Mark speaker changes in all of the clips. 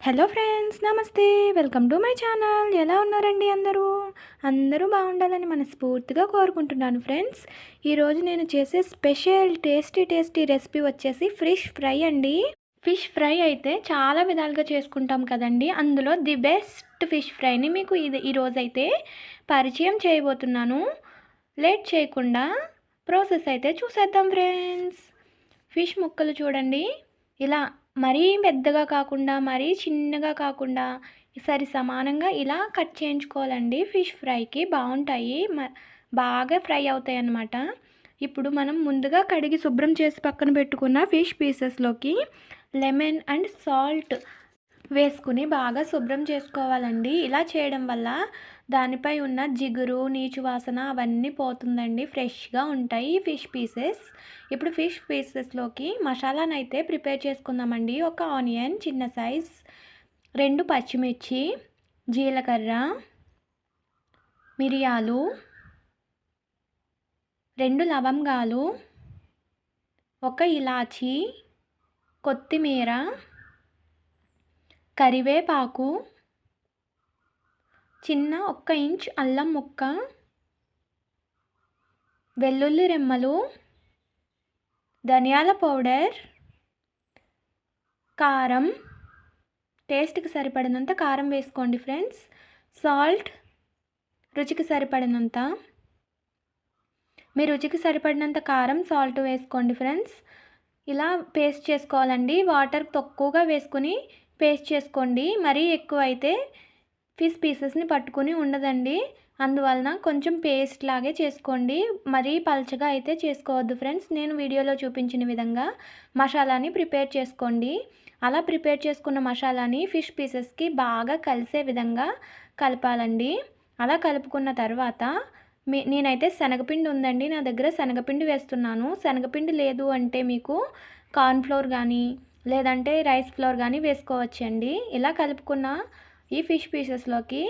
Speaker 1: Hello friends నమస్తే. Welcome to my channel. ఎలా ఉన్నారండి అందరూ? అందరూ బాగుండాలని మనస్ఫూర్తిగా కోరుకుంటున్నాను ఫ్రెండ్స్. ఈరోజు నేను చేసే స్పెషల్ టేస్టీ టేస్టీ రెసిపీ వచ్చేసి ఫిష్ ఫ్రై అండి. ఫిష్ ఫ్రై అయితే చాలా విధాలుగా చేసుకుంటాం కదండి. అందులో ది బెస్ట్ ఫిష్ ఫ్రైని మీకు ఇది ఈరోజు అయితే పరిచయం చేయబోతున్నాను. లేట్ చేయకుండా ప్రాసెస్ అయితే చూసేద్దాం ఫ్రెండ్స్. ఫిష్ ముక్కలు చూడండి. ఇలా మరీ పెద్దగా కాకుండా మరీ చిన్నగా కాకుండా సరి సమానంగా ఇలా కట్ చేయించుకోవాలండి. ఫిష్ ఫ్రైకి బాగుంటాయి. బాగా ఫ్రై అవుతాయి అన్నమాట ఇప్పుడు మనం ముందుగా కడిగి శుభ్రం చేసి పక్కన పెట్టుకున్న ఫిష్ పీసెస్లోకి లెమన్ అండ్ సాల్ట్ వేసుకుని బాగా శుభ్రం చేసుకోవాలండి. ఇలా చేయడం వల్ల దానిపై ఉన్న జిగురు నీచు వాసన అవన్నీ పోతుందండి. ఫ్రెష్గా ఉంటాయి ఫిష్ పీసెస్. ఇప్పుడు ఫిష్ పీసెస్లోకి మసాలాను అయితే ప్రిపేర్ చేసుకుందామండి. ఒక ఆనియన్ చిన్న సైజ్ రెండు పచ్చిమిర్చి జీలకర్ర మిరియాలు రెండు లవంగాలు ఒక ఇలాచీ కొత్తిమీర కరివేపాకు చిన్న ఒక్క ఇంచ్ అల్లం ముక్క వెల్లుల్లి రెమ్మలు ధనియాల పౌడర్ కారం. టేస్ట్కి సరిపడినంత కారం వేసుకోండి ఫ్రెండ్స్. సాల్ట్ రుచికి సరిపడినంత. మీ రుచికి సరిపడినంత కారం సాల్ట్ వేసుకోండి ఫ్రెండ్స్. ఇలా పేస్ట్ చేసుకోవాలండి. వాటర్ తక్కువగా వేసుకుని పేస్ట్ చేసుకోండి. మరీ ఎక్కువ అయితే ఫిష్ పీసెస్ని పట్టుకుని ఉండదండి. అందువలన కొంచెం పేస్ట్ లాగే చేసుకోండి. మరీ పల్చగా అయితే చేసుకోవద్దు ఫ్రెండ్స్. నేను వీడియోలో చూపించిన విధంగా మసాలాని ప్రిపేర్ చేసుకోండి. అలా ప్రిపేర్ చేసుకున్న మసాలాని ఫిష్ పీసెస్కి బాగా కలిసే విధంగా కలపాలండి. అలా కలుపుకున్న తర్వాత మీ నేనైతే శనగపిండి ఉందండి. నా దగ్గర శనగపిండి వేస్తున్నాను. శనగపిండి లేదు అంటే మీకు కార్న్ఫ్లోర్ కానీ లేదంటే రైస్ ఫ్లోర్ కానీ వేసుకోవచ్చండి. ఇలా కలుపుకున్న ఈ ఫిష్ పీసెస్లోకి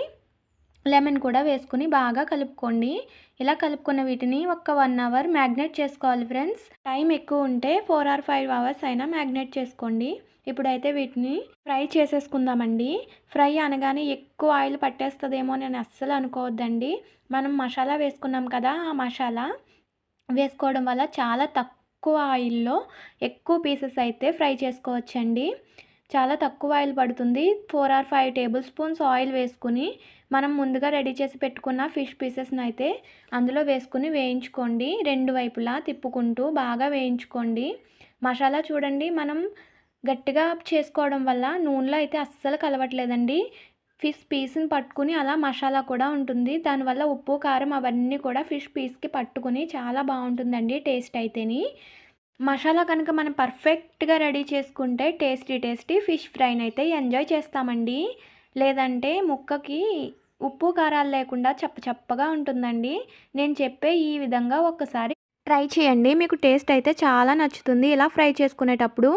Speaker 1: లెమన్ కూడా వేసుకుని బాగా కలుపుకోండి. ఇలా కలుపుకున్న వీటిని ఒక వన్ అవర్ మ్యాగ్నెట్ చేసుకోవాలి ఫ్రెండ్స్. టైం ఎక్కువ ఉంటే ఫోర్ ఆర్ ఫైవ్ అవర్స్ అయినా మ్యాగ్నెట్ చేసుకోండి. ఇప్పుడైతే వీటిని ఫ్రై చేసేసుకుందామండి. ఫ్రై అనగానే ఎక్కువ ఆయిల్ పట్టేస్తుందేమో నేను అస్సలు అనుకోవద్దండి. మనం మసాలా వేసుకున్నాం కదా ఆ మసాలా వేసుకోవడం వల్ల చాలా తక్కువ తక్కువ ఆయిల్లో ఎక్కువ పీసెస్ అయితే ఫ్రై చేసుకోవచ్చండి. చాలా తక్కువ ఆయిల్ పడుతుంది. Four or five tablespoons oil వేసుకుని మనం ముందుగా రెడీ చేసి పెట్టుకున్న ఫిష్ పీసెస్ని అయితే అందులో వేసుకుని వేయించుకోండి. రెండు వైపులా తిప్పుకుంటూ బాగా వేయించుకోండి. మసాలా చూడండి మనం గట్టిగా చేసుకోవడం వల్ల నూనెలో అయితే అస్సలు కలవట్లేదండి. ఫిష్ పీస్ని పట్టుకుని అలా మసాలా కూడా ఉంటుంది. దానివల్ల ఉప్పు కారం అవన్నీ కూడా ఫిష్ పీస్కి పట్టుకుని చాలా బాగుంటుందండి టేస్ట్ అయితేని. మసాలా కనుక మనం పర్ఫెక్ట్గా రెడీ చేసుకుంటే టేస్టీ టేస్టీ ఫిష్ ఫ్రైని అయితే ఎంజాయ్ చేస్తామండి. లేదంటే ముక్కకి ఉప్పు కారాలు లేకుండా చప్ప చప్పగా ఉంటుందండి. నేను చెప్పే ఈ విధంగా ఒక్కసారి ట్రై చేయండి. మీకు టేస్ట్ అయితే చాలా నచ్చుతుంది. ఇలా ఫ్రై చేసుకునేటప్పుడు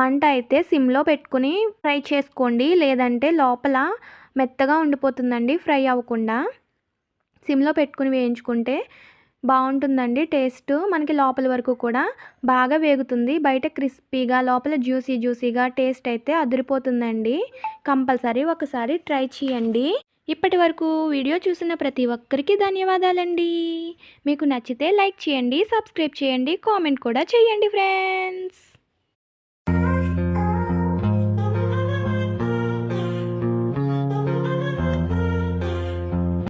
Speaker 1: మంట అయితే సిమ్లో పెట్టుకుని ఫ్రై చేసుకోండి. లేదంటే లోపల మెత్తగా ఉండిపోతుందండి ఫ్రై అవ్వకుండా. సిమ్లో పెట్టుకుని వేయించుకుంటే బాగుంటుందండి టేస్ట్. మనకి లోపల వరకు కూడా బాగా వేగుతుంది. బయట క్రిస్పీగా లోపల జ్యూసీ జ్యూసీగా టేస్ట్ అయితే అదిరిపోతుందండి. కంపల్సరీ ఒకసారి ట్రై చేయండి. ఇప్పటి వరకు వీడియో చూసిన ప్రతి ఒక్కరికి ధన్యవాదాలండి. మీకు నచ్చితే లైక్ చేయండి సబ్స్క్రైబ్ చేయండి కామెంట్ కూడా చేయండి ఫ్రెండ్స్.